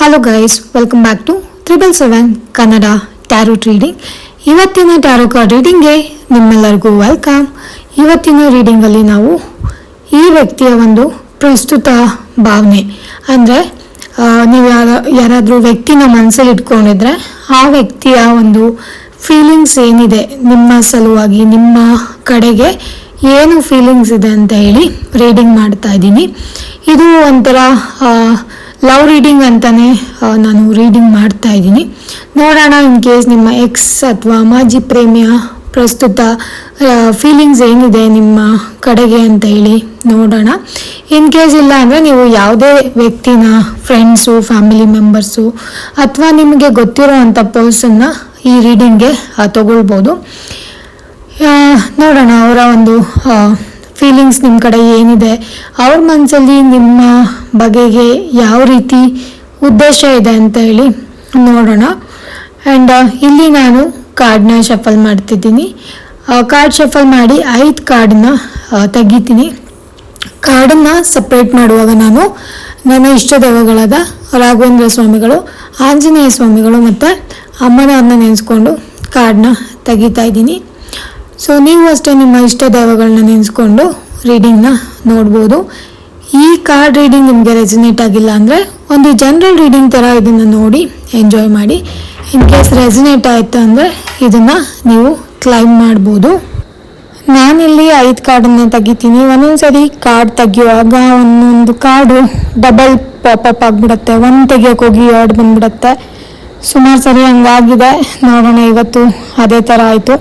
Hello guys welcome back to triple seven Kannada tarot reading ಇವತ್ತಿನ tarot card ರೀಡಿಂಗ್ಗೆ ನಿಮ್ಮೆಲ್ಲರಿಗೂ welcome ಇವತ್ತಿನ ರೀಡಿಂಗಲ್ಲಿ ನಾವು ಈ ವ್ಯಕ್ತಿಯ ಒಂದು ಪ್ರಸ್ತುತ ಭಾವನೆ. ಅಂದರೆ ನೀವು ಯಾರ, ಯಾರಾದರೂ ವ್ಯಕ್ತಿನ ಮನಸ್ಸಲ್ಲಿ ಇಟ್ಕೊಂಡಿದ್ರೆ ಆ ವ್ಯಕ್ತಿಯ ಒಂದು ಫೀಲಿಂಗ್ಸ್ ಏನಿದೆ, ನಿಮ್ಮ ಸಲುವಾಗಿ, ನಿಮ್ಮ ಕಡೆಗೆ ಏನು ಫೀಲಿಂಗ್ಸ್ ಇದೆ ಅಂತ ಹೇಳಿ ರೀಡಿಂಗ್ ಮಾಡ್ತಾ ಇದ್ದೀನಿ. ಇದು ಒಂಥರ ಲವ್ ರೀಡಿಂಗ್ ಅಂತಾನೆ ನಾನು ರೀಡಿಂಗ್ ಮಾಡ್ತಾ ಇದ್ದೀನಿ. ನೋಡೋಣ ಇನ್ ಕೇಸ್ ನಿಮ್ಮ ಎಕ್ಸ್ ಅಥವಾ ಮಾಜಿ ಪ್ರೇಮಿಯ ಪ್ರಸ್ತುತ ಫೀಲಿಂಗ್ಸ್ ಏನಿದೆ ನಿಮ್ಮ ಕಡೆಗೆ ಅಂತ ಹೇಳಿ ನೋಡೋಣ. ಇನ್ ಕೇಸ್ ಇಲ್ಲ ಅಂದರೆ ನೀವು ಯಾವುದೇ ವ್ಯಕ್ತಿನ ಫ್ರೆಂಡ್ಸು ಫ್ಯಾಮಿಲಿ ಮೆಂಬರ್ಸು ಅಥವಾ ನಿಮಗೆ ಗೊತ್ತಿರೋ ಅಂಥ ಪರ್ಸನ್ನ ಈ ರೀಡಿಂಗ್ಗೆ ತಗೊಳ್ಬೋದು. ನೋಡೋಣ ಅವರ ಒಂದು ಫೀಲಿಂಗ್ಸ್ ನಿಮ್ಮ ಕಡೆ ಏನಿದೆ? ಅವ್ರ ಮನಸ್ಸಲ್ಲಿ ನಿಮ್ಮ ಬಗೆಗೆ ಯಾವ ರೀತಿ ಉದ್ದೇಶ ಇದೆ ಅಂತ ಹೇಳಿ ನೋಡೋಣ. ಆ್ಯಂಡ್ ಇಲ್ಲಿ ನಾನು ಕಾರ್ಡ್ನ ಶಫಲ್ ಮಾಡ್ತಿದ್ದೀನಿ. ಕಾರ್ಡ್ ಶಫಲ್ ಮಾಡಿ ಐದು ಕಾರ್ಡನ್ನ ತೆಗಿತೀನಿ. ಕಾರ್ಡನ್ನು ಸಪ್ರೇಟ್ ಮಾಡುವಾಗ ನಾನು ನನ್ನ ಇಷ್ಟ ದೇವಗಳಾದ ರಾಘವೇಂದ್ರ ಸ್ವಾಮಿಗಳು, ಆಂಜನೇಯ ಸ್ವಾಮಿಗಳು ಮತ್ತು ಅಮ್ಮನವ್ರನ್ನ ನೆನೆಸ್ಕೊಂಡು ಕಾರ್ಡನ್ನ ತೆಗಿತಾ ಇದ್ದೀನಿ. ಸೊ ನೀವು ಅಷ್ಟೇ ನಿಮ್ಮ ಇಷ್ಟ ದೈವಗಳನ್ನ ನೆನೆಸ್ಕೊಂಡು ರೀಡಿಂಗ್ನ ನೋಡ್ಬೋದು. ಈ ಕಾರ್ಡ್ ರೀಡಿಂಗ್ ನಿಮಗೆ ರೆಸಿನೇಟ್ ಆಗಿಲ್ಲ ಅಂದರೆ ಒಂದು ಜನರಲ್ ರೀಡಿಂಗ್ ಥರ ಇದನ್ನು ನೋಡಿ ಎಂಜಾಯ್ ಮಾಡಿ. ಇನ್ ಕೇಸ್ ರೆಸಿನೇಟ್ ಆಯಿತು ಅಂದರೆ ಇದನ್ನು ನೀವು ಕ್ಲೈಮ್ ಮಾಡ್ಬೋದು. ನಾನಿಲ್ಲಿ ಐದು ಕಾರ್ಡನ್ನು ತೆಗಿತೀನಿ. ಒಂದೊಂದ್ಸರಿ ಕಾರ್ಡ್ ತೆಗಿಯುವಾಗ ಒಂದೊಂದು ಕಾರ್ಡು ಡಬಲ್ ಪಾಪಪ್ ಆಗಿಬಿಡುತ್ತೆ. ಒಂದು ತೆಗಿಯೋಕೆ ಹೋಗಿ ಎರಡು ಬಂದ್ಬಿಡುತ್ತೆ. ಸುಮಾರು ಸರಿ ಹಂಗಾಗಿದೆ. ನೋಡೋಣ ಇವತ್ತು ಅದೇ ಥರ ಆಯಿತು.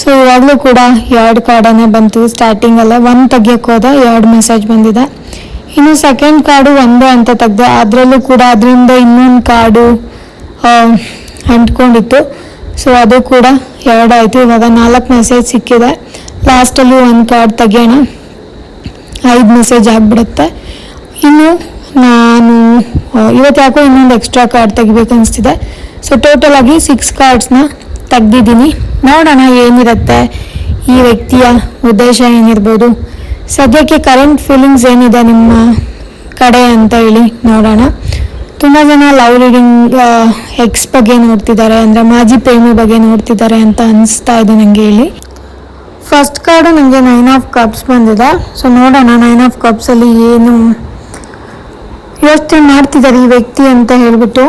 ಸೊ ಇವಾಗಲೂ ಕೂಡ ಎರಡು ಕಾರ್ಡನ್ನೇ ಬಂತು. ಸ್ಟಾರ್ಟಿಂಗಲ್ಲೇ ಒಂದು ತೆಗಿಯೋಕೆ ಹೋದೆ ಎರಡು ಮೆಸೇಜ್ ಬಂದಿದೆ. ಇನ್ನು ಸೆಕೆಂಡ್ ಕಾರ್ಡು ಒಂದೇ ಅಂತ ತೆಗ್ದೆ. ಅದರಲ್ಲೂ ಕೂಡ ಅದರಿಂದ ಇನ್ನೊಂದು ಕಾರ್ಡು ಅಂಟ್ಕೊಂಡಿತ್ತು. ಸೊ ಅದು ಕೂಡ ಎರಡಾಯಿತು ಇವಾಗ ನಾಲ್ಕು ಮೆಸೇಜ್ ಸಿಕ್ಕಿದೆ. ಲಾಸ್ಟಲ್ಲಿ ಒಂದು ಕಾರ್ಡ್ ತೆಗಿಯೋಣ. ಐದು ಮೆಸೇಜ್ ಆಗಿಬಿಡುತ್ತೆ. ಇನ್ನು ನಾನು ಇವತ್ತು ಯಾಕೋ ಇನ್ನೊಂದು ಎಕ್ಸ್ಟ್ರಾ ಕಾರ್ಡ್ ತೆಗಿಬೇಕು ಅನಿಸ್ತಿದೆ. ಸೊ ಟೋಟಲ್ ಆಗಿ ಸಿಕ್ಸ್ ಕಾರ್ಡ್ಸ್ನ ತೆಗ್ದಿದ್ದೀನಿ. ನೋಡೋಣ ಏನಿರುತ್ತೆ. ಈ ವ್ಯಕ್ತಿಯ ಉದ್ದೇಶ ಏನಿರ್ಬೋದು. ಸದ್ಯಕ್ಕೆ ಕರೆಂಟ್ ಫೀಲಿಂಗ್ಸ್ ಏನಿದೆ ನಿಮ್ಮ ಕಡೆ ಅಂತ ಹೇಳಿ ನೋಡೋಣ. ತುಂಬ ಜನ ಲವ್ ರೀಡಿಂಗ್ ಎಕ್ಸ್ ಬಗ್ಗೆ ನೋಡ್ತಿದ್ದಾರೆ. ಅಂದರೆ ಮಾಜಿ ಪ್ರೇಮಿ ಬಗ್ಗೆ ನೋಡ್ತಿದ್ದಾರೆ ಅಂತ ಅನಿಸ್ತಾ ಇದೆ ನನಗೆ ಇಲ್ಲಿ. ಫಸ್ಟ್ ಕಾರ್ಡು ನನಗೆ ನೈನ್ ಆಫ್ ಕಪ್ಸ್ ಬಂದಿದೆ. ಸೊ ನೋಡೋಣ ನೈನ್ ಆಫ್ ಕಪ್ಸಲ್ಲಿ ಏನು ಯೋಚನೆ ಮಾಡ್ತಿದ್ದಾರೆ ಈ ವ್ಯಕ್ತಿ ಅಂತ ಹೇಳ್ಬಿಟ್ಟು.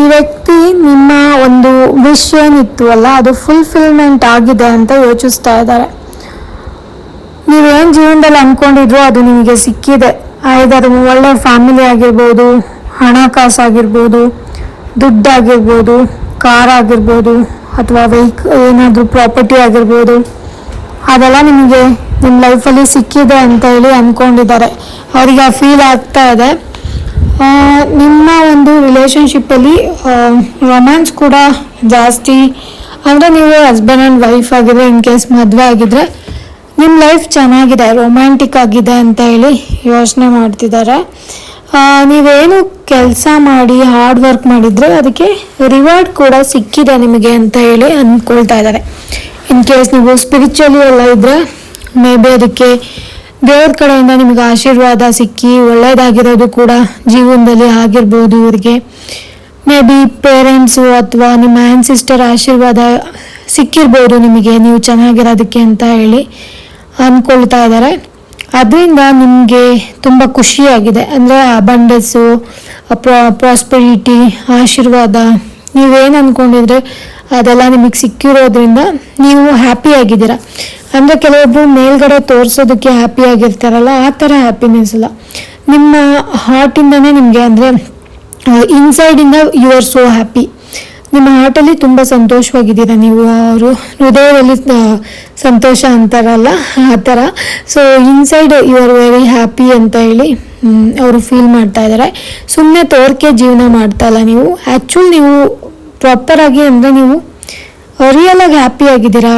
ಈ ವ್ಯಕ್ತಿ ನಿಮ್ಮ ಒಂದು ವಿಶ್ ಏನಿತ್ತು ಅಲ್ಲ, ಅದು ಫುಲ್ಫಿಲ್ಮೆಂಟ್ ಆಗಿದೆ ಅಂತ ಯೋಚಿಸ್ತಾ ಇದ್ದಾರೆ. ನೀವೇನು ಜೀವನದಲ್ಲಿ ಅಂದ್ಕೊಂಡಿದ್ರು ಅದು ನಿಮಗೆ ಸಿಕ್ಕಿದೆ. ಐದಾರು ಒಳ್ಳೆ ಫ್ಯಾಮಿಲಿ ಆಗಿರ್ಬೋದು ಹಣಕಾಸು ಆಗಿರ್ಬೋದು ದುಡ್ಡು ಆಗಿರ್ಬೋದು ಕಾರ್ ಆಗಿರ್ಬೋದು, ಅಥವಾ ವೆಹಿಕ್ ಏನಾದರೂ ಪ್ರಾಪರ್ಟಿ ಆಗಿರ್ಬೋದು, ಅದೆಲ್ಲ ನಿಮಗೆ ನಿಮ್ಮ ಲೈಫಲ್ಲಿ ಸಿಕ್ಕಿದೆ ಅಂತ ಹೇಳಿ ಅಂದ್ಕೊಂಡಿದ್ದಾರೆ ಅವರಿಗೆ ಆ ಫೀಲ್ ಆಗ್ತಾ ಇದೆ. ನಿಮ್ಮ ಒಂದು ರಿಲೇಷನ್ಶಿಪ್ಪಲ್ಲಿ ರೊಮ್ಯಾನ್ಸ್ ಕೂಡ ಜಾಸ್ತಿ. ಅಂದರೆ ನೀವು ಹಸ್ಬೆಂಡ್ ಆ್ಯಂಡ್ ವೈಫ್ ಆಗಿದ್ರೆ ಇನ್ ಕೇಸ್ ಮದುವೆ ಆಗಿದ್ರೆ ನಿಮ್ಮ ಲೈಫ್ ಚೆನ್ನಾಗಿದೆ ರೊಮ್ಯಾಂಟಿಕ್ ಆಗಿದೆ ಅಂತ ಹೇಳಿ ಯೋಚನೆ ಮಾಡ್ತಿದ್ದಾರೆ ನೀವೇನು ಕೆಲಸ ಮಾಡಿ ಹಾರ್ಡ್ ವರ್ಕ್ ಮಾಡಿದರೆ ಅದಕ್ಕೆ ರಿವಾರ್ಡ್ ಕೂಡ ಸಿಕ್ಕಿದೆ ನಿಮಗೆ ಅಂತ ಹೇಳಿ ಅಂದ್ಕೊಳ್ತಾ ಇದ್ದಾರೆ ಇನ್ ಕೇಸ್ ನೀವು ಸ್ಪಿರಿಚುವಲಿ ಎಲ್ಲ ಇದ್ದರೆ ಮೇ ಬಿ ಅದಕ್ಕೆ ದೇವ್ರ ಕಡೆಯಿಂದ ನಿಮಗೆ ಆಶೀರ್ವಾದ ಸಿಕ್ಕಿ ಒಳ್ಳೆಯದಾಗಿರೋದು ಕೂಡ ಜೀವನದಲ್ಲಿ ಆಗಿರ್ಬೋದು ಇವ್ರಿಗೆ. ಮೇ ಬಿ ಪೇರೆಂಟ್ಸು ಅಥವಾ ನಿಮ್ಮ ಆ್ಯಂಡ್ ಸಿಸ್ಟರ್ ಆಶೀರ್ವಾದ ಸಿಕ್ಕಿರ್ಬೋದು ನಿಮಗೆ, ನೀವು ಚೆನ್ನಾಗಿರೋದಕ್ಕೆ ಅಂತ ಹೇಳಿ ಅಂದ್ಕೊಳ್ತಾ ಇದ್ದಾರೆ. ಅದರಿಂದ ನಿಮಗೆ ತುಂಬ ಖುಷಿಯಾಗಿದೆ. ಅಂದರೆ ಅಬಂಡೆಸ್ಸು ಪ್ರಾಸ್ಪರಿಟಿ ಆಶೀರ್ವಾದ, ನೀವೇನು ಅಂದ್ಕೊಂಡಿದ್ರೆ ಅದೆಲ್ಲ ನಿಮಗೆ ಸಿಕ್ಕಿರೋದ್ರಿಂದ ನೀವು ಹ್ಯಾಪಿ ಆಗಿದ್ದೀರ. ಅಂದರೆ ಕೆಲವೊಬ್ಬರು ಮೇಲ್ಗಡೆ ತೋರಿಸೋದಕ್ಕೆ ಹ್ಯಾಪಿ ಆಗಿರ್ತಾರಲ್ಲ, ಆ ಥರ ಹ್ಯಾಪಿನೆಸ್ ಅಲ್ಲ. ನಿಮ್ಮ ಹಾರ್ಟಿಂದನೇ ನಿಮಗೆ ಅಂದರೆ ಇನ್ಸೈಡಿಂದ ಯು ಆರ್ ಸೋ ಹ್ಯಾಪಿ ನಿಮ್ಮ ಹಾರ್ಟಲ್ಲಿ ತುಂಬ ಸಂತೋಷವಾಗಿದ್ದೀರಾ ನೀವು. ಅವರು ಹೃದಯದಲ್ಲಿ ಸಂತೋಷ ಅಂತಾರಲ್ಲ, ಆ ಥರ. So inside you are very happy ಅಂತ ಹೇಳಿ ಅವರು ಫೀಲ್ ಮಾಡ್ತಾ ಇದ್ದಾರೆ. ಸುಮ್ಮನೆ ತೋರಿಕೆ ಜೀವನ ಮಾಡ್ತಾ ಇಲ್ಲ ನೀವು. ಆ್ಯಕ್ಚುಲ್ ನೀವು ಪ್ರಾಪರಾಗಿ ಅಂದರೆ ನೀವು ರಿಯಲಾಗಿ ಹ್ಯಾಪಿ ಆಗಿದ್ದೀರಾ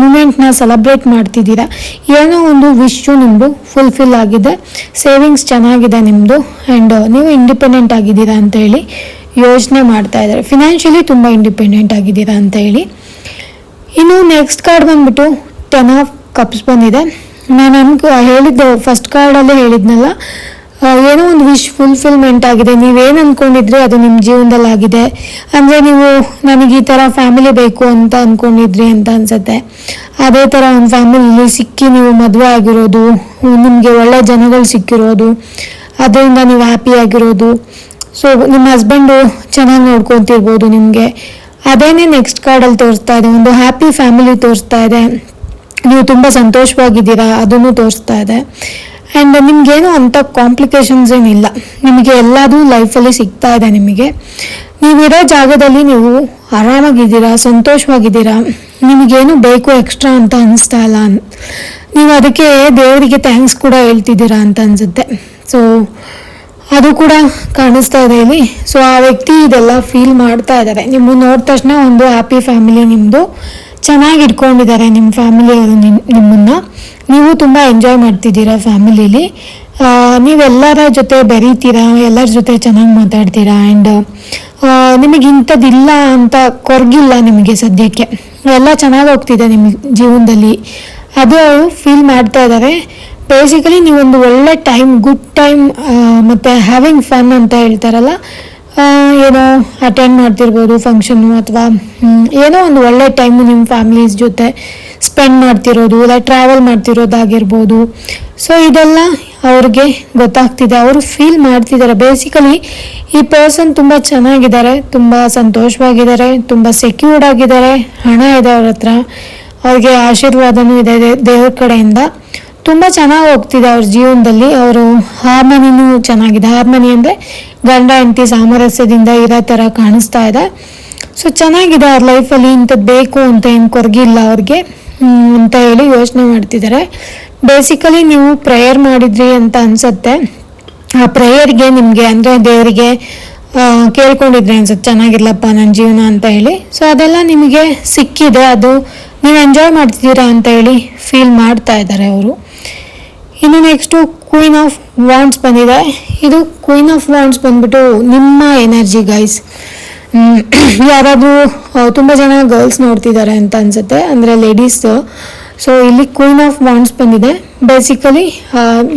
ಮೂಮೆಂಟ್ನ ಸೆಲೆಬ್ರೇಟ್ ಮಾಡ್ತಿದ್ದೀರಾ, ಏನೋ ಒಂದು ವಿಶ್ಯು ನಿಮ್ಮದು ಫುಲ್ಫಿಲ್ ಆಗಿದೆ ಸೇವಿಂಗ್ಸ್ ಚೆನ್ನಾಗಿದೆ ನಿಮ್ಮದು ಆ್ಯಂಡ್ ನೀವು ಇಂಡಿಪೆಂಡೆಂಟ್ ಆಗಿದ್ದೀರಾ ಅಂತ ಹೇಳಿ ಯೋಚನೆ ಮಾಡ್ತಾ ಇದ್ದಾರೆ. ಫಿನಾನ್ಷಿಯಲಿ ತುಂಬ ಇಂಡಿಪೆಂಡೆಂಟ್ ಆಗಿದ್ದೀರಾ ಅಂತ ಹೇಳಿ. ಇನ್ನು ನೆಕ್ಸ್ಟ್ ಕಾರ್ಡ್ ಬಂದ್ಬಿಟ್ಟು ಟೆನ್ ಆಫ್ ಕಪ್ಸ್ ಬಂದಿದೆ. ನಾನು ಅನ್ಕೋ ಹೇಳಿದ್ದೆ ಫಸ್ಟ್ ಕಾರ್ಡಲ್ಲೇ ಹೇಳಿದ್ನಲ್ಲ ಏನೋ ಒಂದು ವಿಶ್ ಫುಲ್ಫಿಲ್ಮೆಂಟ್ ಆಗಿದೆ. ನೀವೇನು ಅಂದ್ಕೊಂಡಿದ್ರಿ ಅದು ನಿಮ್ಮ ಜೀವನದಲ್ಲಿ ಆಗಿದೆ ಅಂದರೆ ನೀವು, ನನಗೆ ಈ ಥರ ಫ್ಯಾಮಿಲಿ ಬೇಕು ಅಂತ ಅಂದ್ಕೊಂಡಿದ್ರಿ ಅಂತ ಅನ್ಸುತ್ತೆ. ಅದೇ ಥರ ಒಂದು ಫ್ಯಾಮಿಲಿ ಸಿಕ್ಕಿ ನೀವು ಮದುವೆ ಆಗಿರೋದು, ನಿಮಗೆ ಒಳ್ಳೆ ಜನಗಳು ಸಿಕ್ಕಿರೋದು, ಅದರಿಂದ ನೀವು ಹ್ಯಾಪಿ ಆಗಿರೋದು. ಸೊ ನಿಮ್ಮ ಹಸ್ಬೆಂಡು ಚೆನ್ನಾಗಿ ನೋಡ್ಕೊತಿರ್ಬೋದು ನಿಮಗೆ. ಅದೇನೇ ನೆಕ್ಸ್ಟ್ ಕಾರ್ಡಲ್ಲಿ ತೋರಿಸ್ತಾ ಇದೆ. ಒಂದು ಹ್ಯಾಪಿ ಫ್ಯಾಮಿಲಿ ತೋರಿಸ್ತಾ ಇದೆ. ನೀವು ತುಂಬ ಸಂತೋಷವಾಗಿದ್ದೀರಾ, ಅದನ್ನು ತೋರಿಸ್ತಾ ಇದೆ. ಆ್ಯಂಡ್ ನಿಮಗೇನು ಅಂಥ ಕಾಂಪ್ಲಿಕೇಶನ್ಸ್ ಏನಿಲ್ಲ. ನಿಮಗೆ ಎಲ್ಲದೂ ಲೈಫಲ್ಲಿ ಸಿಗ್ತಾ ಇದೆ ನಿಮಗೆ. ನೀವಿರೋ ಜಾಗದಲ್ಲಿ ನೀವು ಆರಾಮಾಗಿದ್ದೀರಾ, ಸಂತೋಷವಾಗಿದ್ದೀರಾ, ನಿಮಗೇನು ಬೇಕು ಎಕ್ಸ್ಟ್ರಾ ಅಂತ ಅನಿಸ್ತಾ ಇಲ್ಲ ನೀವು ಅದಕ್ಕೆ ದೇವರಿಗೆ ಥ್ಯಾಂಕ್ಸ್ ಕೂಡ ಹೇಳ್ತಿದ್ದೀರಾ ಅಂತ ಅನಿಸುತ್ತೆ. ಸೊ ಅದು ಕೂಡ ಕಾಣಿಸ್ತಾ ಇದೆ ಇಲ್ಲಿ. ಸೊ ಆ ವ್ಯಕ್ತಿ ಇದೆಲ್ಲ ಫೀಲ್ ಮಾಡ್ತಾ ಇದ್ದಾರೆ. ನಿಮ್ಮನ್ನು ನೋಡಿದ ತಕ್ಷಣ ಒಂದು ಹ್ಯಾಪಿ ಫ್ಯಾಮಿಲಿ ನಿಮ್ಮದು ಚೆನ್ನಾಗಿ ಇಟ್ಕೊಂಡಿದ್ದಾರೆ ನಿಮ್ಮ ಫ್ಯಾಮಿಲಿಯವರು ನಿಮ್ಮ ನಿಮ್ಮನ್ನು. ನೀವು ತುಂಬ ಎಂಜಾಯ್ ಮಾಡ್ತಿದ್ದೀರಾ ಫ್ಯಾಮಿಲೀಲಿ ನೀವೆಲ್ಲರ ಜೊತೆ ಬೆರೀತೀರಾ? ಎಲ್ಲರ ಜೊತೆ ಚೆನ್ನಾಗಿ ಮಾತಾಡ್ತೀರಾ? ಆ್ಯಂಡ್ ನಿಮಗೆ ಇಂಥದ್ದಿಲ್ಲ ಅಂತ ಕೊರಗಿಲ್ಲ ನಿಮಗೆ ಸದ್ಯಕ್ಕೆ. ಎಲ್ಲ ಚೆನ್ನಾಗಿ ಹೋಗ್ತಿದೆ ನಿಮ್ಮ ಜೀವನದಲ್ಲಿ. ಅದು ಅವರು ಫೀಲ್ ಮಾಡ್ತಾ ಇದ್ದಾರೆ. ಬೇಸಿಕಲಿ ನೀವೊಂದು ಒಳ್ಳೆ ಟೈಮ್ ಗುಡ್ ಟೈಮ್ ಮತ್ತು ಹ್ಯಾವಿಂಗ್ ಫನ್ ಅಂತ ಹೇಳ್ತಾರಲ್ಲ ಏನೋ ಅಟೆಂಡ್ ಮಾಡ್ತಿರ್ಬೋದು ಫಂಕ್ಷನ್ನು ಅಥವಾ ಏನೋ ಒಂದು ಒಳ್ಳೆ ಟೈಮು ನಿಮ್ಮ ಫ್ಯಾಮಿಲೀಸ್ ಜೊತೆ ಸ್ಪೆಂಡ್ ಮಾಡ್ತಿರೋದು, ಇಲ್ಲ ಟ್ರಾವೆಲ್ ಮಾಡ್ತಿರೋದಾಗಿರ್ಬೋದು. ಸೊ ಇದೆಲ್ಲ ಅವ್ರಿಗೆ ಗೊತ್ತಾಗ್ತಿದೆ. ಅವರು ಫೀಲ್ ಮಾಡ್ತಿದ್ದಾರೆ. ಬೇಸಿಕಲಿ ಈ ಪರ್ಸನ್ ತುಂಬ ಚೆನ್ನಾಗಿದ್ದಾರೆ, ತುಂಬ ಸಂತೋಷವಾಗಿದ್ದಾರೆ, ತುಂಬ ಸೆಕ್ಯೂರ್ಡ್ ಆಗಿದ್ದಾರೆ, ಹಣ ಇದೆ ಅವ್ರ ಹತ್ರ. ಅವ್ರಿಗೆ ಆಶೀರ್ವಾದನೂ ಇದೆ ದೇವ್ರ ಕಡೆಯಿಂದ. ತುಂಬ ಚೆನ್ನಾಗಿ ಹೋಗ್ತಿದೆ ಅವ್ರ ಜೀವನದಲ್ಲಿ. ಅವರು ಹಾರ್ಮನಿನೂ ಚೆನ್ನಾಗಿದೆ. ಹಾರ್ಮನಿ ಅಂದರೆ ಗಂಡ, ಹೆಂಡತಿ ಸಾಮರಸ್ಯದಿಂದ ಇರೋ ಥರ ಕಾಣಿಸ್ತಾ ಇದೆ. ಸೊ ಚೆನ್ನಾಗಿದೆ ಅವ್ರ ಲೈಫಲ್ಲಿ ಇಂಥದ್ದು ಬೇಕು ಅಂತ ಏನು ಕೊರಗಿಲ್ಲ ಅವ್ರಿಗೆ ಅಂತ ಹೇಳಿ ಯೋಚನೆ ಮಾಡ್ತಿದ್ದಾರೆ. ಬೇಸಿಕಲಿ ನೀವು ಪ್ರೇಯರ್ ಮಾಡಿದ್ರಿ ಅಂತ ಅನಿಸುತ್ತೆ. ಆ ಪ್ರೇಯರ್ಗೆ ನಿಮಗೆ, ಅಂದರೆ ದೇವರಿಗೆ ಕೇಳ್ಕೊಂಡಿದ್ರೆ ಅನ್ಸುತ್ತೆ, ಚೆನ್ನಾಗಿರ್ಲಪ್ಪ ನನ್ನ ಜೀವನ ಅಂತ ಹೇಳಿ. ಸೊ ಅದೆಲ್ಲ ನಿಮಗೆ ಸಿಕ್ಕಿದೆ. ಅದು ನೀವು ಎಂಜಾಯ್ ಮಾಡ್ತಿದ್ದೀರಾ ಅಂತ ಹೇಳಿ ಫೀಲ್ ಮಾಡ್ತಾ ಇದ್ದಾರೆ ಅವರು. ಇನ್ನು ನೆಕ್ಸ್ಟು ಕ್ವೀನ್ ಆಫ್ ವಾಂಡ್ಸ್ ಬಂದಿದೆ. ಇದು ಕ್ವೀನ್ ಆಫ್ ವಾಂಡ್ಸ್ ಬಂದ್ಬಿಟ್ಟು ನಿಮ್ಮ ಎನರ್ಜಿ ಗೈಸ್ ಯಾರಾದರೂ ತುಂಬ ಜನ ಗರ್ಲ್ಸ್ ನೋಡ್ತಿದ್ದಾರೆ ಅಂತ ಅನ್ಸುತ್ತೆ. ಅಂದರೆ ಲೇಡೀಸ್ ಸೊ ಇಲ್ಲಿ ಕ್ವೀನ್ ಆಫ್ ವಾಂಡ್ಸ್ ಬಂದಿದೆ. ಬೇಸಿಕಲಿ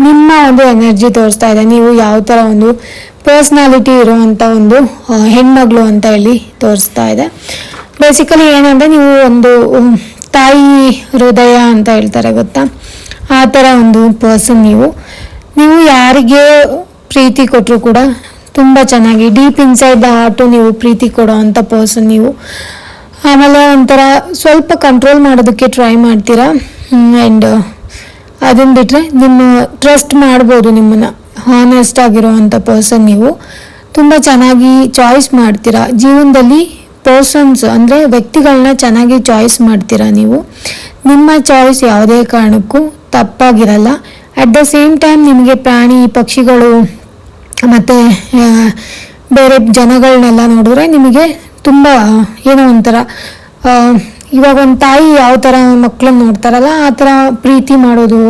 ನಿಮ್ಮ ಒಂದು ಎನರ್ಜಿ ತೋರಿಸ್ತಾ ಇದೆ. ನೀವು ಯಾವ ಥರ ಒಂದು ಪರ್ಸ್ನಾಲಿಟಿ ಇರುವಂಥ ಒಂದು ಹೆಣ್ಮಗಳು ಅಂತ ಹೇಳಿ ತೋರಿಸ್ತಾ ಇದೆ. ಬೇಸಿಕಲಿ ಏನಂದರೆ, ನೀವು ಒಂದು, ತಾಯಿ ಹೃದಯ ಅಂತ ಹೇಳ್ತಾರೆ, ಗೊತ್ತಾ? ಆ ಥರ ಒಂದು ಪರ್ಸನ್ ನೀವು. ನೀವು ಯಾರಿಗೆ ಪ್ರೀತಿ ಕೊಟ್ಟರು ಕೂಡ ತುಂಬ ಚೆನ್ನಾಗಿ ಡೀಪ್ ಇನ್ಸೈಡ್ ದ ಹಾರ್ಟು ನೀವು ಪ್ರೀತಿ ಕೊಡೋ ಅಂಥ ಪರ್ಸನ್ ನೀವು. ಆಮೇಲೆ ಒಂಥರ ಸ್ವಲ್ಪ ಕಂಟ್ರೋಲ್ ಮಾಡೋದಕ್ಕೆ ಟ್ರೈ ಮಾಡ್ತೀರಾ? ಆ್ಯಂಡ್ ಅದನ್ನು ಬಿಟ್ಟರೆ ನಿಮ್ಮ ಟ್ರಸ್ಟ್ ಮಾಡ್ಬೋದು ನಿಮ್ಮನ್ನು ಹಾನೆಸ್ಟ್ ಆಗಿರೋ ಅಂಥ ಪರ್ಸನ್ ನೀವು. ತುಂಬ ಚೆನ್ನಾಗಿ ಚಾಯ್ಸ್ ಮಾಡ್ತೀರಾ? ಜೀವನದಲ್ಲಿ ಪರ್ಸನ್ಸ್ ಅಂದರೆ ವ್ಯಕ್ತಿಗಳನ್ನ ಚೆನ್ನಾಗಿ ಚಾಯ್ಸ್ ಮಾಡ್ತೀರಾ ನೀವು? ನಿಮ್ಮ ಚಾಯ್ಸ್ ಯಾವುದೇ ಕಾರಣಕ್ಕೂ ತಪ್ಪಾಗಿರಲ್ಲ. ಅಟ್ ದ ಸೇಮ್ ಟೈಮ್ ನಿಮಗೆ ಪ್ರಾಣಿ, ಪಕ್ಷಿಗಳು ಮತ್ತು ಬೇರೆ ಜನಗಳನ್ನೆಲ್ಲ ನೋಡಿದ್ರೆ ನಿಮಗೆ ತುಂಬ, ಏನೋ ಒಂಥರ ಇವಾಗ ಒಂದು ತಾಯಿ ಯಾವ ಥರ ಮಕ್ಕಳನ್ನ ನೋಡ್ತಾರಲ್ಲ, ಆ ಥರ ಪ್ರೀತಿ ಮಾಡೋದು,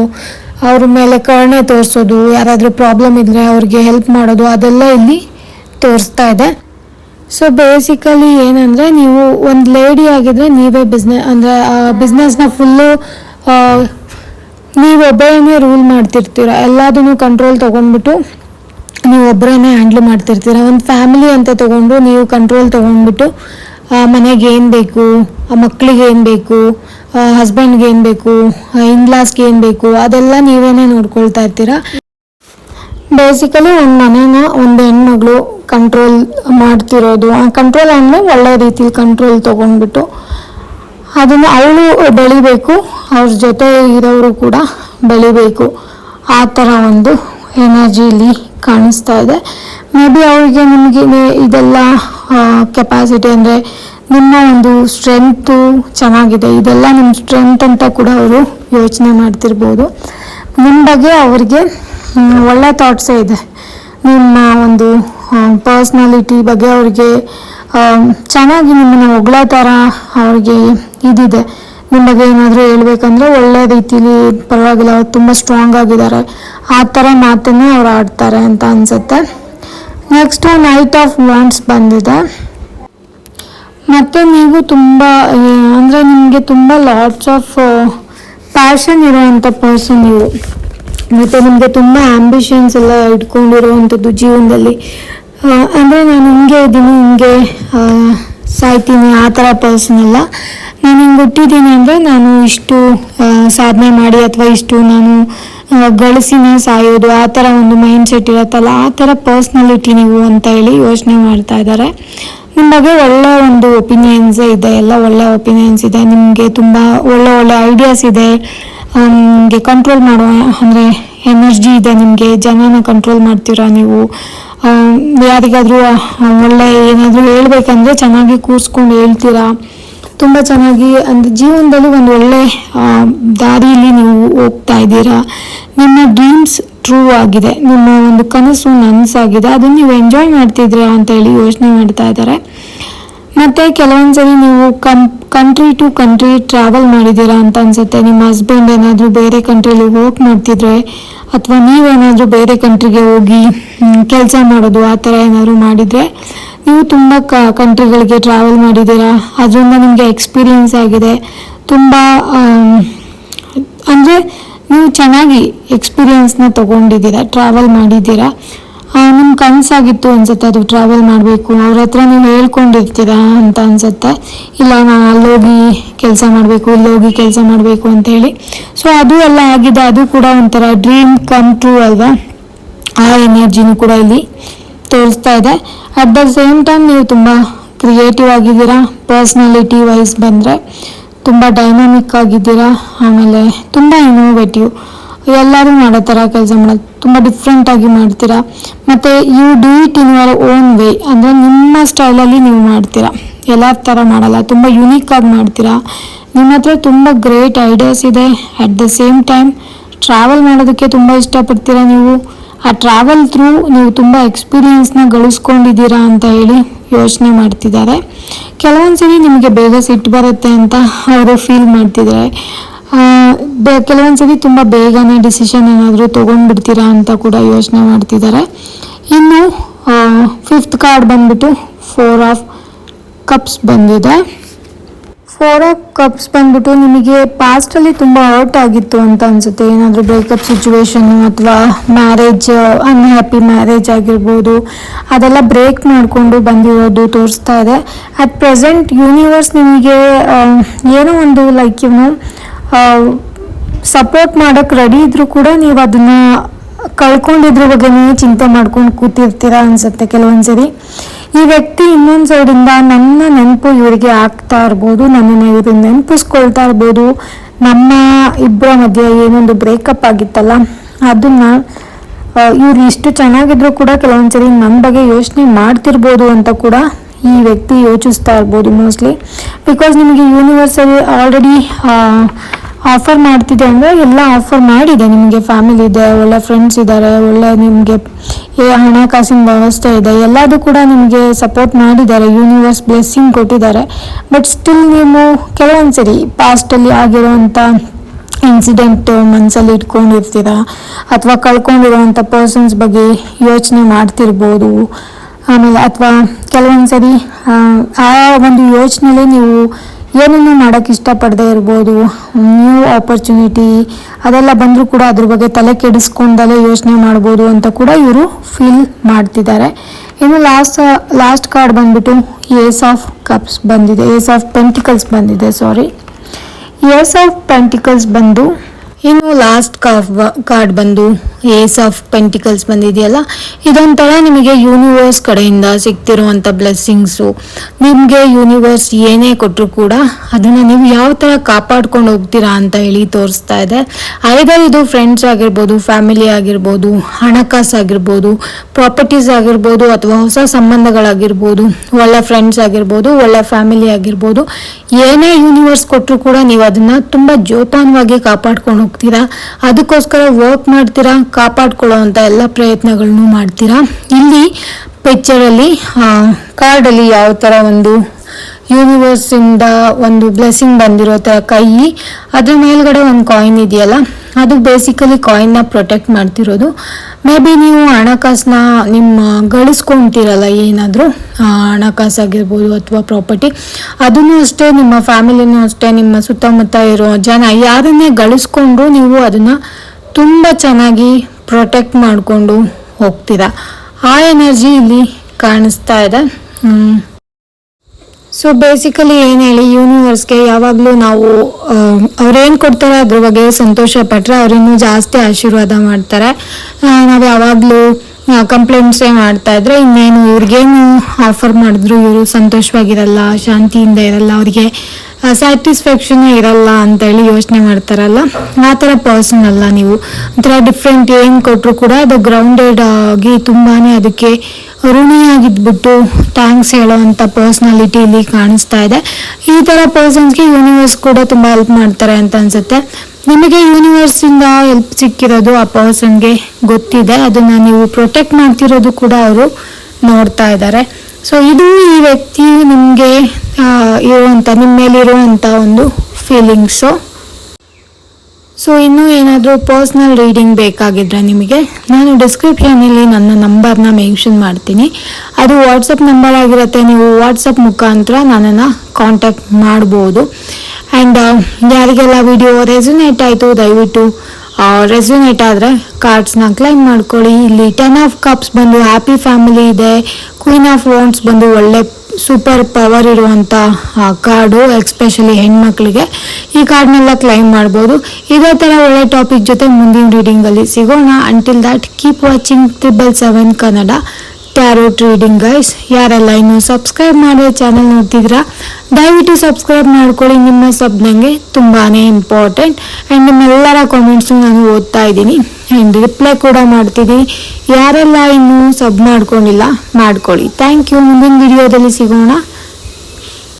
ಅವ್ರ ಮೇಲೆ ಕರುಣೆ ತೋರಿಸೋದು, ಯಾರಾದರೂ ಪ್ರಾಬ್ಲಮ್ ಇದ್ದರೆ ಅವ್ರಿಗೆ ಹೆಲ್ಪ್ ಮಾಡೋದು, ಅದೆಲ್ಲ ಇಲ್ಲಿ ತೋರಿಸ್ತಾ ಇದೆ. ಸೊ ಬೇಸಿಕಲಿ ಏನಂದರೆ ನೀವು ಒಂದು ಲೇಡಿ ಆಗಿದ್ರೆ ನೀವೇ ಬಿಸ್ನೆ ಅಂದರೆ ಬಿಸ್ನೆಸ್ನ ಫುಲ್ಲು ನೀವೊಬ್ಬರೇ ರೂಲ್ ಮಾಡ್ತಿರ್ತೀರ, ಎಲ್ಲದನ್ನು ಕಂಟ್ರೋಲ್ ತೊಗೊಂಡ್ಬಿಟ್ಟು ನೀವು ಒಬ್ಬರೇ ಹ್ಯಾಂಡ್ಲ್ ಮಾಡ್ತಿರ್ತೀರ. ಒಂದು ಫ್ಯಾಮಿಲಿ ಅಂತ ತೊಗೊಂಡು ನೀವು ಕಂಟ್ರೋಲ್ ತೊಗೊಂಡ್ಬಿಟ್ಟು ಮನೆಗೆ ಏನು ಬೇಕು ಮಕ್ಕಳಿಗೆ ಏನು ಬೇಕು ಹಸ್ಬೆಂಡ್ಗೆ ಏನು ಬೇಕು ಇನ್ಲಾಸ್ಗೆ ಏನು ಬೇಕು, ಅದೆಲ್ಲ ನೀವೇನೇ ನೋಡ್ಕೊಳ್ತಾ ಇರ್ತೀರಾ. ಬೇಸಿಕಲಿ ಒಂದು ಮನೇನ ಒಂದು ಹೆಣ್ಮಗಳು ಕಂಟ್ರೋಲ್ ಮಾಡ್ತಿರೋದು. ಆ ಕಂಟ್ರೋಲ್ ಅಂದರೆ ಒಳ್ಳೆ ರೀತಿಲಿ ಕಂಟ್ರೋಲ್ ತೊಗೊಂಡ್ಬಿಟ್ಟು ಅದನ್ನು ಅವಳು ಬೆಳಿಬೇಕು, ಅವ್ರ ಜೊತೆ ಇರೋರು ಕೂಡ ಬೆಳಿಬೇಕು. ಆ ಥರ ಒಂದು ಎನರ್ಜಿ ಇಲ್ಲಿ ಕಾಣಿಸ್ತಾ ಇದೆ. ಮೇ ಬಿ ಅವರಿಗೆ ನಿಮಗೆ ಇದೆಲ್ಲ ಕೆಪಾಸಿಟಿ ಅಂದರೆ ನಿಮ್ಮ ಒಂದು ಸ್ಟ್ರೆಂತು ಚೆನ್ನಾಗಿದೆ. ಇದೆಲ್ಲ ನಿಮ್ಮ ಸ್ಟ್ರೆಂತ್ ಅಂತ ಕೂಡ ಅವರು ಯೋಚನೆ ಮಾಡ್ತಿರ್ಬೋದು. ನಿಮ್ಮ ಬಗ್ಗೆ ಅವರಿಗೆ ಒಳ್ಳೆ ಥಾಟ್ಸೇ ಇದೆ. ನಿಮ್ಮ ಒಂದು ಪರ್ಸ್ನಾಲಿಟಿ ಬಗ್ಗೆ ಅವ್ರಿಗೆ ಚೆನ್ನಾಗಿ ನಿಮ್ಮನ್ನು ಹೊಗಳೋ ಥರ ಅವ್ರಿಗೆ ಇದಿದೆ. ನಿಮ್ಮ ಬಗ್ಗೆ ಏನಾದರೂ ಹೇಳ್ಬೇಕಂದ್ರೆ ಒಳ್ಳೆ ರೀತಿಲಿ ಪರವಾಗಿಲ್ಲ, ಅವ್ರು ತುಂಬ ಸ್ಟ್ರಾಂಗ್ ಆಗಿದ್ದಾರೆ. ಆ ಥರ ಮಾತನ್ನೇ ಅವ್ರು ಆಡ್ತಾರೆ ಅಂತ ಅನಿಸುತ್ತೆ. ನೆಕ್ಸ್ಟು ನೈಟ್ ಆಫ್ ವಾಂಡ್ಸ್ ಬಂದಿದೆ. ಮತ್ತು ನೀವು ತುಂಬ ಅಂದರೆ ನಿಮಗೆ ತುಂಬ ಲಾಟ್ಸ್ ಆಫ್ ಪ್ಯಾಷನ್ ಇರುವಂಥ ಪರ್ಸನ್ ನೀವು. ಮತ್ತು ನಿಮಗೆ ತುಂಬ ಆಂಬಿಷನ್ಸ್ ಎಲ್ಲ ಇಟ್ಕೊಂಡಿರುವಂಥದ್ದು ಜೀವನದಲ್ಲಿ. ಅಂದರೆ ನಾನು ಹಿಂಗೆ ಇದ್ದೀನಿ, ಹಿಂಗೆ ಸಾಯ್ತೀನಿ, ಆ ಥರ ಪರ್ಸನ್ ಅಲ್ಲ. ನಾನು ಹಿಂಗೆ ಹುಟ್ಟಿದ್ದೀನಿ ಅಂದರೆ ನಾನು ಇಷ್ಟು ಸಾಧನೆ ಮಾಡಿ ಅಥವಾ ಇಷ್ಟು ನಾನು ಗಳಿಸಿನೇ ಸಾಯೋದು, ಆ ಥರ ಒಂದು ಮೈಂಡ್ ಸೆಟ್ ಇರುತ್ತಲ್ಲ, ಆ ಥರ ಪರ್ಸ್ನಾಲಿಟಿ ನೀವು ಅಂತ ಹೇಳಿ ಯೋಚನೆ ಮಾಡ್ತಾ ಇದ್ದಾರೆ. ನಿಮ್ಮ ಬಗ್ಗೆ ಒಳ್ಳೆ ಒಂದು ಒಪಿನಿಯನ್ಸ್ ಇದೆ, ಎಲ್ಲ ಒಳ್ಳೆ ಒಪಿನಿಯನ್ಸ್ ಇದೆ, ನಿಮಗೆ ತುಂಬ ಒಳ್ಳೆ ಒಳ್ಳೆ ಐಡಿಯಾಸ್ ಇದೆ. ನಿಮಗೆ ಕಂಟ್ರೋಲ್ ಮಾಡುವ, ಅಂದರೆ ಎನರ್ಜಿ ಇದೆ ನಿಮಗೆ, ಜನನ ಕಂಟ್ರೋಲ್ ಮಾಡ್ತೀರಾ ನೀವು? ಯಾರಿಗಾದ್ರೂ ಒಳ್ಳೆ ಏನಾದರೂ ಹೇಳ್ಬೇಕಂದ್ರೆ ಚೆನ್ನಾಗಿ ಕೂರಿಸ್ಕೊಂಡು ಹೇಳ್ತೀರಾ? ತುಂಬ ಚೆನ್ನಾಗಿ, ಅಂದರೆ ಜೀವನದಲ್ಲಿ ಒಂದು ಒಳ್ಳೆ ದಾರಿಯಲ್ಲಿ ನೀವು ಹೋಗ್ತಾ ಇದ್ದೀರಾ. ನಿಮ್ಮ ಡ್ರೀಮ್ಸ್ ಟ್ರೂ ಆಗಿದೆ. ನಿಮ್ಮ ಒಂದು ಕನಸು ನನಸಾಗಿದೆ. ಅದನ್ನು ನೀವು ಎಂಜಾಯ್ ಮಾಡ್ತಿದ್ದೀರಾ ಅಂತ ಹೇಳಿ ಯೋಚನೆ ಮಾಡ್ತಾ ಇದ್ದಾರೆ. ಮತ್ತು ಕೆಲವೊಂದ್ಸರಿ ನೀವು ಕಂ ಕಂಟ್ರಿ ಟು ಕಂಟ್ರಿ ಟ್ರಾವೆಲ್ ಮಾಡಿದ್ದೀರಾ ಅಂತ ಅನ್ಸುತ್ತೆ. ನಿಮ್ಮ ಹಸ್ಬೆಂಡ್ ಏನಾದರೂ ಬೇರೆ ಕಂಟ್ರಿಲಿ ವರ್ಕ್ ಮಾಡ್ತಿದ್ರೆ, ಅಥವಾ ನೀವೇನಾದರೂ ಬೇರೆ ಕಂಟ್ರಿಗೆ ಹೋಗಿ ಕೆಲಸ ಮಾಡೋದು, ಆ ಥರ ಏನಾದರೂ ಮಾಡಿದರೆ, ನೀವು ತುಂಬ ಕ ಕಂಟ್ರಿಗಳಿಗೆ ಟ್ರಾವೆಲ್ ಮಾಡಿದ್ದೀರಾ. ಅದರಿಂದ ನಿಮಗೆ ಎಕ್ಸ್ಪೀರಿಯನ್ಸ್ ಆಗಿದೆ. ತುಂಬ ಅಂದರೆ ನೀವು ಚೆನ್ನಾಗಿ ಎಕ್ಸ್ಪೀರಿಯನ್ಸ್ನ ತೊಗೊಂಡಿದ್ದೀರಾ ಟ್ರಾವೆಲ್ ಮಾಡಿದ್ದೀರಾ. ನಿಮ್ಮ ಕನಸಾಗಿತ್ತು ಅನ್ಸುತ್ತೆ, ಅದು ಟ್ರಾವೆಲ್ ಮಾಡಬೇಕು. ಅವ್ರ ಹತ್ರ ನೀವು ಹೇಳ್ಕೊಂಡಿರ್ತೀರಾ ಅಂತ ಅನ್ಸುತ್ತೆ. ಇಲ್ಲ, ನಾನು ಅಲ್ಲೋಗಿ ಕೆಲಸ ಮಾಡಬೇಕು, ಇಲ್ಲೋಗಿ ಕೆಲಸ ಮಾಡಬೇಕು ಅಂತೇಳಿ ಸೊ ಅದು ಎಲ್ಲ ಆಗಿದೆ. ಅದು ಕೂಡ ಒಂಥರ ಡ್ರೀಮ್ ಕಮ್ ಟ್ರೂ ಅಲ್ವಾ? ಆ ಎನರ್ಜಿನೂ ಕೂಡ ಇಲ್ಲಿ ತೋರಿಸ್ತಾ ಇದೆ. ಅಟ್ ದ ಸೇಮ್ ಟೈಮ್ ನೀವು ತುಂಬ ಕ್ರಿಯೇಟಿವ್ ಆಗಿದ್ದೀರಾ. ಪರ್ಸ್ನಾಲಿಟಿ ವೈಸ್ ಬಂದರೆ ತುಂಬ ಡೈನಾಮಿಕ್ ಆಗಿದ್ದೀರಾ. ಆಮೇಲೆ ತುಂಬ ಇನೋವೇಟಿವ್ ಎಲ್ಲರೂ ಮಾಡೋ ಥರ ಕೆಲಸ ಮಾಡೋದು ತುಂಬ ಡಿಫ್ರೆಂಟಾಗಿ ಮಾಡ್ತೀರಾ? ಮತ್ತು you do it in your own way ಅಂದರೆ ನಿಮ್ಮ ಸ್ಟೈಲಲ್ಲಿ ನೀವು ಮಾಡ್ತೀರಾ? ಎಲ್ಲರ ಥರ ಮಾಡಲ್ಲ, ತುಂಬ ಯುನೀಕಾಗಿ ಮಾಡ್ತೀರಾ? ನಿಮ್ಮ ಹತ್ರ ತುಂಬ ಗ್ರೇಟ್ ಐಡಿಯಾಸ್ ಇದೆ. At the same time travel ಮಾಡೋದಕ್ಕೆ ತುಂಬ ಇಷ್ಟಪಡ್ತೀರಾ ನೀವು? ಆ ಟ್ರಾವೆಲ್ ಥ್ರೂ ನೀವು ತುಂಬ ಎಕ್ಸ್ಪೀರಿಯನ್ಸ್ನ ಗಳಿಸ್ಕೊಂಡಿದ್ದೀರಾ ಅಂತ ಹೇಳಿ ಯೋಚನೆ ಮಾಡ್ತಿದ್ದಾರೆ. ಕೆಲವೊಂದ್ಸರಿ ನಿಮಗೆ ಬೇಗ ಸಿಟ್ಟು ಬರುತ್ತೆ ಅಂತ ಅವರು ಫೀಲ್ ಮಾಡ್ತಿದ್ದಾರೆ. ಕೆಲವೊಂದ್ಸರಿ ತುಂಬ ಬೇಗನೆ ಡಿಸಿಷನ್ ಏನಾದರೂ ತೊಗೊಂಡ್ಬಿಡ್ತೀರಾ ಅಂತ ಕೂಡ ಯೋಚನೆ ಮಾಡ್ತಿದ್ದಾರೆ ಇನ್ನು ಫಿಫ್ತ್ ಕಾರ್ಡ್ ಬಂದ್ಬಿಟ್ಟು ಫೋರ್ ಆಫ್ ಕಪ್ಸ್ ಬಂದಿದೆ. ಫೋರ್ ಆಫ್ ಕಪ್ಸ್ ಬಂದ್ಬಿಟ್ಟು ನಿಮಗೆ ಪಾಸ್ಟಲ್ಲಿ ತುಂಬ ಹರ್ಟ್ ಆಗಿತ್ತು ಅಂತ ಅನಿಸುತ್ತೆ. ಏನಾದರೂ ಬ್ರೇಕಪ್ ಸಿಚುವೇಶನ್ನು ಅಥವಾ ಮ್ಯಾರೇಜ್ ಅನ್ಹ್ಯಾಪಿ ಮ್ಯಾರೇಜ್ ಆಗಿರ್ಬೋದು, ಅದೆಲ್ಲ ಬ್ರೇಕ್ ಮಾಡಿಕೊಂಡು ಬಂದಿರೋದು ತೋರಿಸ್ತಾ ಇದೆ. ಅಟ್ ಪ್ರೆಸೆಂಟ್ ಯೂನಿವರ್ಸ್ ನಿಮಗೆ ಏನೋ ಒಂದು ಲೈಕ್ ಇವನು ಸಪೋರ್ಟ್ ಮಾಡೋಕ್ಕೆ ರೆಡಿ ಇದ್ರೂ ಕೂಡ ನೀವು ಅದನ್ನು ಕಳ್ಕೊಂಡಿದ್ರ ಬಗ್ಗೆನೇ ಚಿಂತೆ ಮಾಡ್ಕೊಂಡು ಕೂತಿರ್ತೀರಾ ಅನ್ಸುತ್ತೆ ಕೆಲವೊಂದ್ಸರಿ. ಈ ವ್ಯಕ್ತಿ ಇನ್ನೊಂದು ಸೈಡಿಂದ ನನ್ನ ನೆನಪು ಇವರಿಗೆ ಆಗ್ತಾ ಇರ್ಬೋದು ನನ್ನನ್ನು ಇವರು ನೆನಪಿಸ್ಕೊಳ್ತಾ ಇರ್ಬೋದು. ನಮ್ಮ ಇಬ್ಬರ ಮಧ್ಯೆ ಏನೊಂದು ಬ್ರೇಕಪ್ ಆಗಿತ್ತಲ್ಲ, ಅದನ್ನ ಇವ್ರು ಇಷ್ಟು ಚೆನ್ನಾಗಿದ್ರು ಕೂಡ ಕೆಲವೊಂದ್ಸರಿ ನನ್ನ ಬಗ್ಗೆ ಯೋಚನೆ ಮಾಡ್ತಿರ್ಬೋದು ಅಂತ ಕೂಡ ಈ ವ್ಯಕ್ತಿ ಯೋಚಿಸ್ತಾ ಇರ್ಬೋದು ಮೋಸ್ಟ್ಲಿ ಬಿಕಾಸ್ ನಿಮಗೆ ಯೂನಿವರ್ಸಲ್ಲಿ ಆಲ್ರೆಡಿ ಆಫರ್ ಮಾಡ್ತಿದೆ ಅಂದರೆ ಎಲ್ಲ ಆಫರ್ ಮಾಡಿದೆ. ನಿಮಗೆ ಫ್ಯಾಮಿಲಿ ಇದೆ ಒಳ್ಳೆ ಫ್ರೆಂಡ್ಸ್ ಇದ್ದಾರೆ ಒಳ್ಳೆ ನಿಮಗೆ ಹಣಕಾಸಿನ ವ್ಯವಸ್ಥೆ ಇದೆ. ಎಲ್ಲದೂ ಕೂಡ ನಿಮಗೆ ಸಪೋರ್ಟ್ ಮಾಡಿದ್ದಾರೆ. ಯೂನಿವರ್ಸ್ ಬ್ಲೆಸ್ಸಿಂಗ್ ಕೊಟ್ಟಿದ್ದಾರೆ. ಬಟ್ ಸ್ಟಿಲ್ ನೀವು ಕೆಲವೊಂದು ಸರಿ ಪಾಸ್ಟಲ್ಲಿ ಆಗಿರುವಂಥ ಇನ್ಸಿಡೆಂಟ್ ಮನಸ್ಸಲ್ಲಿ ಇಟ್ಕೊಂಡಿರ್ತೀರಾ? ಅಥವಾ ಕಳ್ಕೊಂಡಿರೋವಂಥ ಪರ್ಸನ್ಸ್ ಬಗ್ಗೆ ಯೋಚನೆ ಮಾಡ್ತಿರ್ಬೋದು. ಆಮೇಲೆ ಅಥವಾ ಕೆಲವೊಂದು ಸರಿ ಆ, ಒಂದು ಯೋಚನೆಯಲ್ಲಿ ನೀವು ಏನನ್ನು ಮಾಡೋಕ್ಕೆ ಇಷ್ಟಪಡದೆ ಇರ್ಬೋದು. ನ್ಯೂ ಆಪರ್ಚುನಿಟಿ ಅದೆಲ್ಲ ಬಂದರೂ ಕೂಡ ಅದ್ರ ಬಗ್ಗೆ ತಲೆ ಕೆಡಿಸ್ಕೊಂಡಲೇ ಯೋಚನೆ ಮಾಡ್ಬೋದು ಅಂತ ಕೂಡ ಇವರು ಫೀಲ್ ಮಾಡ್ತಿದ್ದಾರೆ. ಇನ್ನು ಲಾಸ್ಟ್ ಲಾಸ್ಟ್ ಕಾರ್ಡ್ ಬಂದ್ಬಿಟ್ಟು ಏಸ್ ಆಫ್ ಕಪ್ಸ್ ಬಂದಿದೆ. ಏಸ್ ಆಫ್ ಪೆಂಟಿಕಲ್ಸ್ ಬಂದಿದೆ ಸಾರಿ ಏಸ್ ಆಫ್ ಪೆಂಟಿಕಲ್ಸ್ ಬಂದು ಇನ್ನು ಲಾಸ್ಟ್ ಕಾರ್ಡ್ ಬಂದು ಏಸ್ ಆಫ್ ಪೆಂಟಿಕಲ್ಸ್ ಬಂದಿದೆಯಲ್ಲ, ಇದೊಂಥರ ನಿಮಗೆ ಯೂನಿವರ್ಸ್ ಕಡೆಯಿಂದ ಸಿಗ್ತಿರುವಂಥ ಬ್ಲೆಸ್ಸಿಂಗ್ಸು ನಿಮಗೆ ಯೂನಿವರ್ಸ್ ಏನೇ ಕೊಟ್ಟರು ಕೂಡ ಅದನ್ನು ನೀವು ಯಾವ ಥರ ಕಾಪಾಡ್ಕೊಂಡು ಹೋಗ್ತೀರಾ ಅಂತ ಹೇಳಿ ತೋರಿಸ್ತಾ ಇದೆ. ಐದರ್ ಇದು ಫ್ರೆಂಡ್ಸ್ ಆಗಿರ್ಬೋದು ಫ್ಯಾಮಿಲಿ ಆಗಿರ್ಬೋದು, ಹಣಕಾಸು ಆಗಿರ್ಬೋದು ಪ್ರಾಪರ್ಟೀಸ್ ಆಗಿರ್ಬೋದು, ಅಥವಾ ಹೊಸ ಸಂಬಂಧಗಳಾಗಿರ್ಬೋದು, ಒಳ್ಳೆ ಫ್ರೆಂಡ್ಸ್ ಆಗಿರ್ಬೋದು, ಒಳ್ಳೆ ಫ್ಯಾಮಿಲಿ ಆಗಿರ್ಬೋದು, ಏನೇ ಯೂನಿವರ್ಸ್ ಕೊಟ್ಟರು ಕೂಡ ನೀವು ಅದನ್ನು ತುಂಬ ಜೋಪಾನವಾಗಿ ಕಾಪಾಡ್ಕೊಂಡು ಹೋಗ್ತೀರಾ ಅದಕ್ಕೋಸ್ಕರ ವರ್ಕ್ ಮಾಡ್ತೀರಾ? ಕಾಪಾಡ್ಕೊಳ್ಳೋ ಅಂತ ಎಲ್ಲ ಪ್ರಯತ್ನಗಳನ್ನು ಮಾಡ್ತೀರಾ? ಇಲ್ಲಿ ಪಿಕ್ಚರಲ್ಲಿ ಕಾರ್ಡಲ್ಲಿ ಯಾವ ಥರ ಒಂದು ಯೂನಿವರ್ಸಿಂದ ಒಂದು ಬ್ಲೆಸ್ಸಿಂಗ್ ಬಂದಿರೋ ಕೈ. ಅದ್ರ ಮೇಲ್ಗಡೆ ಒಂದು ಕಾಯಿನ್ ಇದೆಯಲ್ಲ, ಅದು ಬೇಸಿಕಲಿ ಕಾಯಿನ್ನ ಪ್ರೊಟೆಕ್ಟ್ ಮಾಡ್ತಿರೋದು. ಮೇ ಬಿ ನೀವು ಹಣಕಾಸನ್ನ ನಿಮ್ಮ ಗಳಿಸ್ಕೊಂತೀರಲ್ಲ ಏನಾದರೂ ಹಣಕಾಸಾಗಿರ್ಬೋದು ಅಥವಾ ಪ್ರಾಪರ್ಟಿ ಅದನ್ನು ಅಷ್ಟೇ ನಿಮ್ಮ ಫ್ಯಾಮಿಲಿನೂ ಅಷ್ಟೇ, ನಿಮ್ಮ ಸುತ್ತಮುತ್ತ ಇರೋ ಜನ ಯಾರನ್ನೇ ಗಳಿಸ್ಕೊಂಡು ನೀವು ಅದನ್ನು ತುಂಬ ಚೆನ್ನಾಗಿ ಪ್ರೊಟೆಕ್ಟ್ ಮಾಡಿಕೊಂಡು ಹೋಗ್ತೀರಾ. ಆ ಎನರ್ಜಿ ಇಲ್ಲಿ ಕಾಣಿಸ್ತಾ ಇದೆ. ಸೊ ಬೇಸಿಕಲಿ ಏನು ಹೇಳಿ ಯೂನಿವರ್ಸ್ಗೆ ಯಾವಾಗಲೂ ನಾವು ಅವ್ರೇನು ಕೊಡ್ತಾರೆ ಅದ್ರ ಬಗ್ಗೆ ಸಂತೋಷ ಪಟ್ಟರೆ ಅವರಿನ್ನೂ ಜಾಸ್ತಿ ಆಶೀರ್ವಾದ ಮಾಡ್ತಾರೆ. ನಾವು ಯಾವಾಗಲೂ ಕಂಪ್ಲೇಂಟ್ಸೇ ಮಾಡ್ತಾ ಇದ್ರೆ ಇನ್ನೇನು ಇವ್ರಿಗೇನು ಆಫರ್ ಮಾಡಿದ್ರು, ಇವರು ಸಂತೋಷವಾಗಿರಲ್ಲ, ಶಾಂತಿಯಿಂದ ಇರಲ್ಲ, ಅವರಿಗೆ ಸ್ಯಾಟಿಸ್ಫ್ಯಾಕ್ಷನ್ ಇರಲ್ಲ ಅಂತೇಳಿ ಯೋಚನೆ ಮಾಡ್ತಾರಲ್ಲ. ಆ ಥರ ಪರ್ಸನ್ ಅಲ್ಲ ನೀವು. ಒಂಥರ ಡಿಫ್ರೆಂಟ್ ಏನು ಕೊಟ್ಟರು ಕೂಡ ಅದು ಗ್ರೌಂಡೆಡ್ ಆಗಿ ತುಂಬಾ ಅದಕ್ಕೆ ಋಣಿಯಾಗಿದ್ಬಿಟ್ಟು ಥ್ಯಾಂಕ್ಸ್ ಹೇಳೋವಂಥ ಪರ್ಸ್ನಾಲಿಟಿ ಇಲ್ಲಿ ಕಾಣಿಸ್ತಾ ಇದೆ. ಈ ಥರ ಪರ್ಸನ್ಸ್ಗೆ ಯೂನಿವರ್ಸ್ ಕೂಡ ತುಂಬ ಹೆಲ್ಪ್ ಮಾಡ್ತಾರೆ ಅಂತ ಅನ್ಸುತ್ತೆ. ನಿಮಗೆ ಯೂನಿವರ್ಸಿಂದ ಹೆಲ್ಪ್ ಸಿಕ್ಕಿರೋದು ಆ ಪರ್ಸನ್ಗೆ ಗೊತ್ತಿದೆ. ಅದನ್ನು ನೀವು ಪ್ರೊಟೆಕ್ಟ್ ಮಾಡ್ತಿರೋದು ಕೂಡ ಅವರು ನೋಡ್ತಾ ಇದ್ದಾರೆ. ಸೊ ಇದು ಈ ವ್ಯಕ್ತಿ ನಿಮಗೆ ಇರುವಂಥ ನಿಮ್ಮ ಮೇಲಿರುವಂಥ ಒಂದು ಫೀಲಿಂಗ್ಸು ಸೊ ಇನ್ನೂ ಏನಾದರೂ ಪರ್ಸ್ನಲ್ ರೀಡಿಂಗ್ ಬೇಕಾಗಿದ್ರೆ ನಿಮಗೆ, ನಾನು ಡಿಸ್ಕ್ರಿಪ್ಷನಲ್ಲಿ ನನ್ನ ನಂಬರ್ನ ಮೆನ್ಷನ್ ಮಾಡ್ತೀನಿ. ಅದು ವಾಟ್ಸಪ್ ನಂಬರ್ ಆಗಿರುತ್ತೆ. ನೀವು ವಾಟ್ಸಪ್ ಮುಖಾಂತರ ನನ್ನನ್ನು ಕಾಂಟ್ಯಾಕ್ಟ್ ಮಾಡ್ಬೋದು. ಆ್ಯಂಡ್ ಯಾರಿಗೆಲ್ಲ ವಿಡಿಯೋ ರೆಸ್ಯುನೇಟ್ ಆಯಿತು, ದಯವಿಟ್ಟು ರೆಸ್ಯುನೇಟ್ ಆದರೆ ಕಾರ್ಡ್ಸ್ನ ಕ್ಲೈಮ್ ಮಾಡ್ಕೊಳ್ಳಿ. ಇಲ್ಲಿ ಟೆನ್ ಆಫ್ ಕಪ್ಸ್ ಬಂದು ಹ್ಯಾಪಿ ಫ್ಯಾಮಿಲಿ ಇದೆ. ಕ್ವೀನ್ ಆಫ್ ವಾಂಡ್ಸ್ ಬಂದು ಒಳ್ಳೆ ಸೂಪರ್ ಪವರ್ ಇರುವಂಥ ಕಾರ್ಡು ಎಕ್ಸ್ಪೆಷಲಿ ಹೆಣ್ಮಕ್ಳಿಗೆ. ಈ ಕಾರ್ಡ್ನೆಲ್ಲ ಕ್ಲೈಮ್ ಮಾಡ್ಬೋದು. ಇದೇ ಥರ ಒಳ್ಳೆ ಟಾಪಿಕ್ ಜೊತೆ ಮುಂದಿನ ರೀಡಿಂಗಲ್ಲಿ ಸಿಗೋಣ. Until that keep watching triple seven Kannada tarot reading guys ಯಾರೆಲ್ಲ ಇನ್ನೂ ಸಬ್ಸ್ಕ್ರೈಬ್ ಮಾಡೋ ಚಾನಲ್ ನೋಡ್ತಿದ್ದೀರಾ, ದಯವಿಟ್ಟು ಸಬ್ಸ್ಕ್ರೈಬ್ ಮಾಡ್ಕೊಳ್ಳಿ. ನಿಮ್ಮ ಸಬ್ ನನಗೆ ತುಂಬಾ ಇಂಪಾರ್ಟೆಂಟ್ ಆ್ಯಂಡ್ ನಿಮ್ಮೆಲ್ಲರ ಕಾಮೆಂಟ್ಸು ನಾನು ಓದ್ತಾ ಇದ್ದೀನಿ ಆ್ಯಂಡ್ ರಿಪ್ಲೈ ಕೂಡ ಮಾಡ್ತಿದ್ದೀನಿ. ಯಾರೆಲ್ಲ ಇನ್ನೂ ಸಬ್ ಮಾಡ್ಕೊಂಡಿಲ್ಲ, ಮಾಡ್ಕೊಳ್ಳಿ. ಥ್ಯಾಂಕ್ ಯು ಮುಂದಿನ ವಿಡಿಯೋದಲ್ಲಿ ಸಿಗೋಣ.